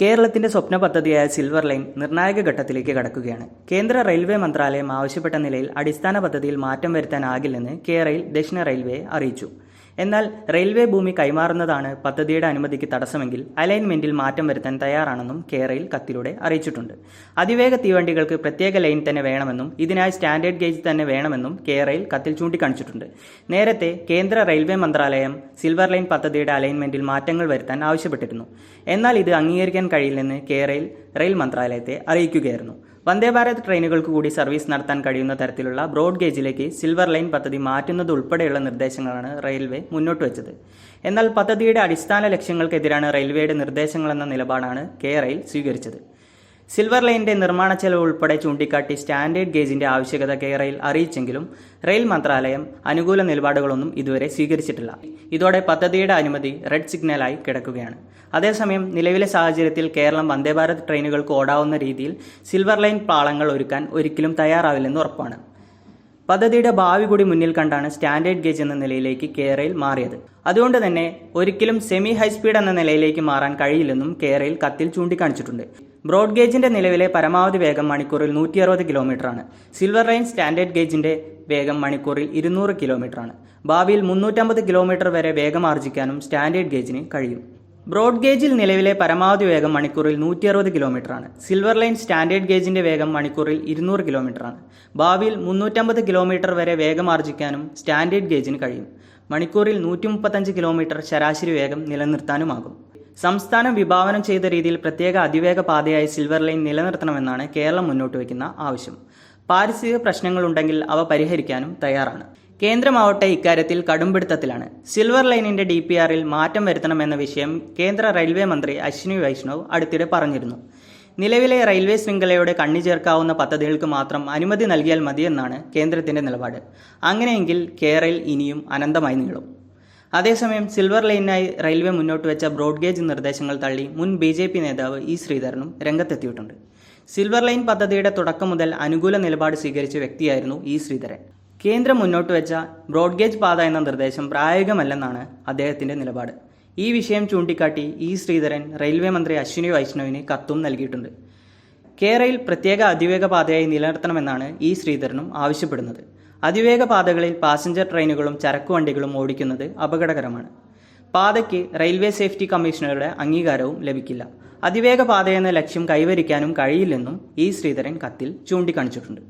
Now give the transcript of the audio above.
കേരളത്തിന്റെ സ്വപ്ന പദ്ധതിയായ silver line നിർണായക ഘട്ടത്തിലേക്ക് കടക്കുകയാണ്. കേന്ദ്ര റെയിൽവേ മന്ത്രാലയം ആവശ്യപ്പെട്ട നിലയിൽ അടിസ്ഥാന പദ്ധതിയിൽ മാറ്റം വരുത്താനാകില്ലെന്ന് കേരളയിൽ ദക്ഷിണ റെയിൽവേ അറിയിച്ചു. എന്നാൽ റെയിൽവേ ഭൂമി കൈമാറുന്നതാണ് പദ്ധതിയുടെ അനുമതിക്ക് തടസ്സമെങ്കിൽ അലൈൻമെന്റിൽ മാറ്റം വരുത്താൻ തയ്യാറാണെന്നും കേരയിൽ കത്തിലൂടെ അറിയിച്ചിട്ടുണ്ട്. അതിവേഗ തീവണ്ടികൾക്ക് പ്രത്യേക ലൈൻ തന്നെ വേണമെന്നും ഇതിനായി സ്റ്റാൻഡേർഡ് ഗേജ് തന്നെ വേണമെന്നും കേരയിൽ കത്തിൽ ചൂണ്ടിക്കാണിച്ചിട്ടുണ്ട്. നേരത്തെ കേന്ദ്ര റെയിൽവേ മന്ത്രാലയം സിൽവർ ലൈൻ പദ്ധതിയുടെ അലൈൻമെന്റിൽ മാറ്റങ്ങൾ വരുത്താൻ ആവശ്യപ്പെട്ടിരുന്നു. എന്നാൽ ഇത് അംഗീകരിക്കാൻ കഴിയില്ലെന്ന് കെ റെയിൽ റെയിൽ മന്ത്രാലയത്തെ അറിയിക്കുകയായിരുന്നു. വന്ദേ ഭാരത് ട്രെയിനുകൾക്ക് കൂടി സർവീസ് നടത്താൻ കഴിയുന്ന തരത്തിലുള്ള ബ്രോഡ് ഗേജിലേക്ക് സിൽവർ ലൈൻ പദ്ധതി മാറ്റുന്നത് ഉൾപ്പെടെയുള്ള നിർദ്ദേശങ്ങളാണ് റെയിൽവേ മുന്നോട്ട് വെച്ചത്. എന്നാൽ പദ്ധതിയുടെ അടിസ്ഥാന ലക്ഷ്യങ്ങൾക്കെതിരാണ് റെയിൽവേയുടെ നിർദ്ദേശങ്ങളെന്ന നിലപാടാണ് കെ റെയിൽ സ്വീകരിച്ചത്. സിൽവർ ലൈനിന്റെ നിർമ്മാണ ചെലവ് ഉൾപ്പെടെ ചൂണ്ടിക്കാട്ടി സ്റ്റാൻഡേർഡ് ഗേജിന്റെ ആവശ്യകത കേരയിൽ അറിയിച്ചെങ്കിലും റെയിൽ മന്ത്രാലയം അനുകൂല നിലപാടുകളൊന്നും ഇതുവരെ സ്വീകരിച്ചിട്ടില്ല. ഇതോടെ പദ്ധതിയുടെ അനുമതി റെഡ് സിഗ്നലായി കിടക്കുകയാണ്. അതേസമയം നിലവിലെ സാഹചര്യത്തിൽ കേരളം വന്ദേഭാരത് ട്രെയിനുകൾക്ക് ഓടാവുന്ന രീതിയിൽ സിൽവർ ലൈൻ പാളങ്ങൾ ഒരുക്കാൻ ഒരിക്കലും തയ്യാറാവില്ലെന്ന് ഉറപ്പാണ്. പദ്ധതിയുടെ ഭാവി കൂടി മുന്നിൽ കണ്ടാണ് സ്റ്റാൻഡേർഡ് ഗേജ് എന്ന നിലയിലേക്ക് കേരയിൽ മാറിയത്. അതുകൊണ്ട് തന്നെ ഒരിക്കലും സെമി ഹൈസ്പീഡ് എന്ന നിലയിലേക്ക് മാറാൻ കഴിയില്ലെന്നും കേരയിൽ കത്തിൽ ചൂണ്ടിക്കാണിച്ചിട്ടുണ്ട്. ബ്രോഡ് ഗേജിന്റെ നിലവിലെ പരമാവധി വേഗം മണിക്കൂറിൽ നൂറ്റി അറുപത് കിലോമീറ്റർ ആണ് സിൽവർ ലൈൻ സ്റ്റാൻഡേർഡ് ഗേജിന്റെ വേഗം മണിക്കൂറിൽ ഇരുന്നൂറ് കിലോമീറ്റർ ആണ് ഭാവിയിൽ മുന്നൂറ്റമ്പത് കിലോമീറ്റർ വരെ വേഗം ആർജിക്കാനും സ്റ്റാൻഡേർഡ് ഗേജിന് കഴിയും. ബ്രോഡ് ഗേജിൽ നിലവിലെ പരമാവധി വേഗം മണിക്കൂറിൽ നൂറ്റി അറുപത് കിലോമീറ്റർ ആണ് സിൽവർ ലൈൻ സ്റ്റാൻഡേർഡ് ഗേജിന്റെ വേഗം മണിക്കൂറിൽ ഇരുന്നൂറ് കിലോമീറ്റർ ആണ് ഭാവിയിൽ മുന്നൂറ്റമ്പത് കിലോമീറ്റർ വരെ വേഗം ആർജിക്കാനും സ്റ്റാൻഡേർഡ് ഗേജിന് കഴിയും. മണിക്കൂറിൽ നൂറ്റി മുപ്പത്തഞ്ച് കിലോമീറ്റർ ശരാശരി വേഗം നിലനിർത്താനുമാകും. സംസ്ഥാനം വിഭാവനം ചെയ്ത രീതിയിൽ പ്രത്യേക അതിവേഗ പാതയായി സിൽവർ ലൈൻ നിലനിർത്തണമെന്നാണ് കേരളം മുന്നോട്ട് വയ്ക്കുന്ന ആവശ്യം. പാരിസ്ഥിതിക പ്രശ്നങ്ങളുണ്ടെങ്കിൽ അവ പരിഹരിക്കാനും തയ്യാറാണ്. കേന്ദ്രമാവട്ടെ ഇക്കാര്യത്തിൽ കടുംപിടുത്തത്തിലാണ്. സിൽവർ ലൈനിന്റെ ഡി പി ആറിൽ മാറ്റം വരുത്തണമെന്ന വിഷയം കേന്ദ്ര റെയിൽവേ മന്ത്രി അശ്വിനി വൈഷ്ണവ് അടുത്തിടെ പറഞ്ഞിരുന്നു. നിലവിലെ റെയിൽവേ ശൃംഖലയുടെ കണ്ണി ചേർക്കാവുന്ന പദ്ധതികൾക്ക് മാത്രം അനുമതി നൽകിയാൽ മതിയെന്നാണ് കേന്ദ്രത്തിന്റെ നിലപാട്. അങ്ങനെയെങ്കിൽ കേരളിൽ ഇനിയും അനന്തമായി നീളും. അതേസമയം സിൽവർ ലൈനായി റെയിൽവേ മുന്നോട്ട് വെച്ച ബ്രോഡ് ഗേജ് നിർദ്ദേശങ്ങൾ തള്ളി മുൻ ബി ജെ പി നേതാവ് ഇ ശ്രീധരനും രംഗത്തെത്തിയിട്ടുണ്ട്. സിൽവർ ലൈൻ പദ്ധതിയുടെ തുടക്കം മുതൽ അനുകൂല നിലപാട് സ്വീകരിച്ച വ്യക്തിയായിരുന്നു ഇ ശ്രീധരൻ. കേന്ദ്രം മുന്നോട്ട് വെച്ച ബ്രോഡ് ഗേജ് പാത എന്ന നിർദ്ദേശം പ്രായോഗികമല്ലെന്നാണ് അദ്ദേഹത്തിന്റെ നിലപാട്. ഈ വിഷയം ചൂണ്ടിക്കാട്ടി ഇ ശ്രീധരൻ റെയിൽവേ മന്ത്രി അശ്വിനി വൈഷ്ണവിന് കത്തും നൽകിയിട്ടുണ്ട്. കേരയിൽ പ്രത്യേക അതിവേഗ പാതയായി നിലനിർത്തണമെന്നാണ് ഇ ശ്രീധരനും ആവശ്യപ്പെടുന്നത്. അതിവേഗ പാതകളിൽ പാസഞ്ചർ ട്രെയിനുകളും ചരക്കു വണ്ടികളും ഓടിക്കുന്നത് അപകടകരമാണ്. പാതയ്ക്ക് റെയിൽവേ സേഫ്റ്റി കമ്മീഷണറുടെ അംഗീകാരവും ലഭിക്കില്ല. അതിവേഗ പാതയെന്ന ലക്ഷ്യം കൈവരിക്കാനും കഴിയില്ലെന്നും ഇ ശ്രീധരൻ കത്തിൽ ചൂണ്ടിക്കാണിച്ചിട്ടുണ്ട്.